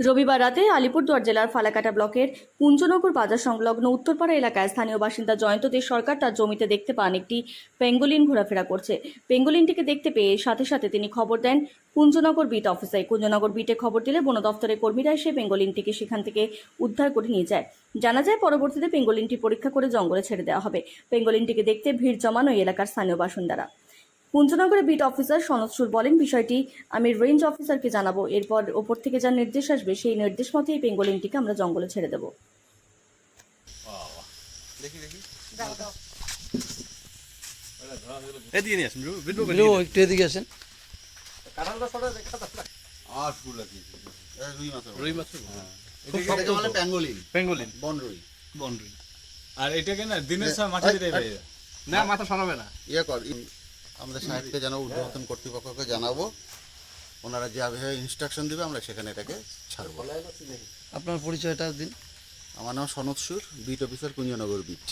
রবিবার রাতে আলিপুরদুয়ার জেলার ফালাকাটা ব্লকের কুঞ্জনগর বাজার সংলগ্ন উত্তরপাড়া এলাকায় স্থানীয় বাসিন্দা জয়ন্ত দে সরকার তার জমিতে দেখতে পান একটি পেঙ্গোলিন ঘোরাফেরা করছে। পেঙ্গোলিনটিকে দেখতে পেয়ে সাথে সাথে তিনি খবর দেন কুঞ্জনগর বিট অফিসে। কুঞ্জনগর বিটে খবর দিলে বন দপ্তরের কর্মীরা এসে পেঙ্গোলিনটিকে সেখান থেকে উদ্ধার করে নিয়ে যায়। জানা যায়, পরবর্তীতে পেঙ্গোলিনটি পরীক্ষা করে জঙ্গলে ছেড়ে দেওয়া হবে। পেঙ্গোলিনটিকে দেখতে ভিড় জমান এলাকার স্থানীয় বাসিন্দারা। কুঞ্জনগরের বিট অফিসার সনদ সুর বলেন বিষয়টি আমি রেঞ্জ অফিসারকে জানাব। এরপর ওপর থেকে যা নির্দেশ আসবে সেই নির্দেশ মতো এই পেঙ্গোলিনটিকে আমরা জঙ্গলে ছেড়ে দেবো। এদিকে নিয়ে আসুন বিটু একটু এদিকে আসেন। আর ফুল আছে রুই মাছ রুই মাছ এটাকে বলে আর না দিনের সময় মাঠে দিতে না মাথা সরাবে না। ইয়ে কর আমাদের সাহেবকে জানাব উদ্বোধন কর্তৃপক্ষকে জানাব। ওনারা যেভাবে ইনস্ট্রাকশন দেবে আমরা সেখানে এটাকে ছাড়বো। আপনার পরিচয়টা দিন। আমার নাম Sanatsur beat officer Kunjanagar beat